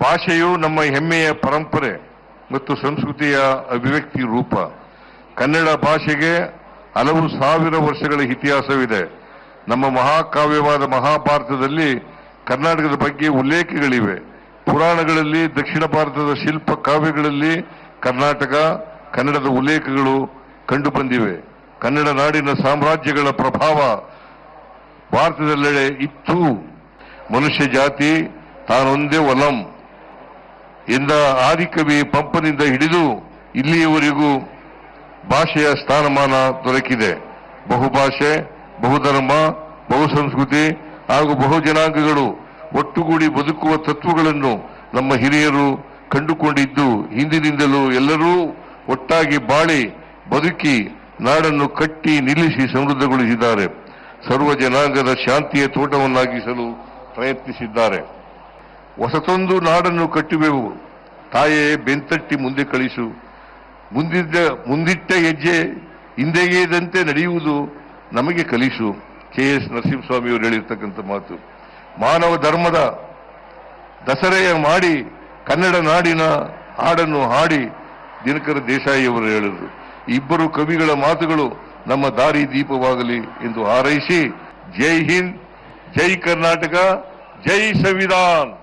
ಭಾಷೆಯು ನಮ್ಮ ಹೆಮ್ಮೆಯ ಪರಂಪರೆ ಮತ್ತು ಸಂಸ್ಕೃತಿಯ ಅಭಿವ್ಯಕ್ತಿ ರೂಪ. ಕನ್ನಡ ಭಾಷೆಗೆ ಹಲವು ಸಾವಿರ ವರ್ಷಗಳ ಇತಿಹಾಸವಿದೆ. ನಮ್ಮ ಮಹಾಕಾವ್ಯವಾದ ಮಹಾಭಾರತದಲ್ಲಿ ಕರ್ನಾಟಕದ ಬಗ್ಗೆ ಉಲ್ಲೇಖಗಳಿವೆ. ಪುರಾಣಗಳಲ್ಲಿ, ದಕ್ಷಿಣ ಭಾರತದ ಶಿಲ್ಪ ಕಾವ್ಯಗಳಲ್ಲಿ ಕರ್ನಾಟಕ, ಕನ್ನಡದ ಉಲ್ಲೇಖಗಳು ಕಂಡುಬಂದಿವೆ. ಕನ್ನಡ ನಾಡಿನ ಸಾಮ್ರಾಜ್ಯಗಳ ಪ್ರಭಾವ ಭಾರತದೆಲ್ಲೆಡೆ ಇತ್ತು. ಮನುಷ್ಯ ಜಾತಿ, ತಾನೊಂದೇ ಒಲಂ. ಎಂದ ಆದಿಕವಿ ಪಂಪನಿಂದ ಹಿಡಿದು ಇಲ್ಲಿಯವರೆಗೂ ಭಾಷೆಯ ಸ್ಥಾನಮಾನ ದೊರಕಿದೆ. ಬಹುಭಾಷೆ, ಬಹುಧರ್ಮ, ಬಹುಸಂಸ್ಕೃತಿ ಹಾಗೂ ಬಹುಜನಾಂಗಗಳು ಒಟ್ಟುಗೂಡಿ ಬದುಕುವ ತತ್ವಗಳನ್ನು ನಮ್ಮ ಹಿರಿಯರು ಕಂಡುಕೊಂಡಿದ್ದು ಹಿಂದಿನಿಂದಲೂ ಎಲ್ಲರೂ ಒಟ್ಟಾಗಿ ಬಾಳಿ ಬದುಕಿ ನಾಡನ್ನು ಕಟ್ಟಿ ನಿಲ್ಲಿಸಿ ಸಮೃದ್ಧಗೊಳಿಸಿದ್ದಾರೆ. ಸರ್ವ ಜನಾಂಗದ ಶಾಂತಿಯ ತೋಟವನ್ನಾಗಿಸಲು ಪ್ರಯತ್ನಿಸಿದ್ದಾರೆ. ಹೊಸತೊಂದು ನಾಡನ್ನು ಕಟ್ಟುವೆವು. ತಾಯೇ, ಬೆಂತಟ್ಟಿ ಮುಂದೆ ಕಳಿಸು. ಮುಂದಿದ್ದ, ಮುಂದಿಟ್ಟ ಹೆಜ್ಜೆ ಹಿಂದೆಗೆಯದಂತೆ ನಡೆಯುವುದು ನಮಗೆ ಕಲಿಸು. ಕೆ. ಎಸ್. ನರಸಿಂಹಸ್ವಾಮಿಯವರು ಹೇಳಿರ್ತಕ್ಕಂಥ ಮಾತು. ಮಾನವ ಧರ್ಮದ ದಸರೆಯ ಮಾಡಿ ಕನ್ನಡ ನಾಡಿನ ಹಾಡನ್ನು ಹಾಡಿ ದಿನಕರ ದೇಸಾಯಿಯವರು ಹೇಳಿದರು. ಇಬ್ಬರು ಕವಿಗಳ ಮಾತುಗಳು ನಮ್ಮ ದಾರಿ ದೀಪವಾಗಲಿ ಎಂದು ಹಾರೈಸಿ, ಜೈ ಹಿಂದ್, ಜೈ ಕರ್ನಾಟಕ, ಜೈ ಸಂವಿಧಾನ್.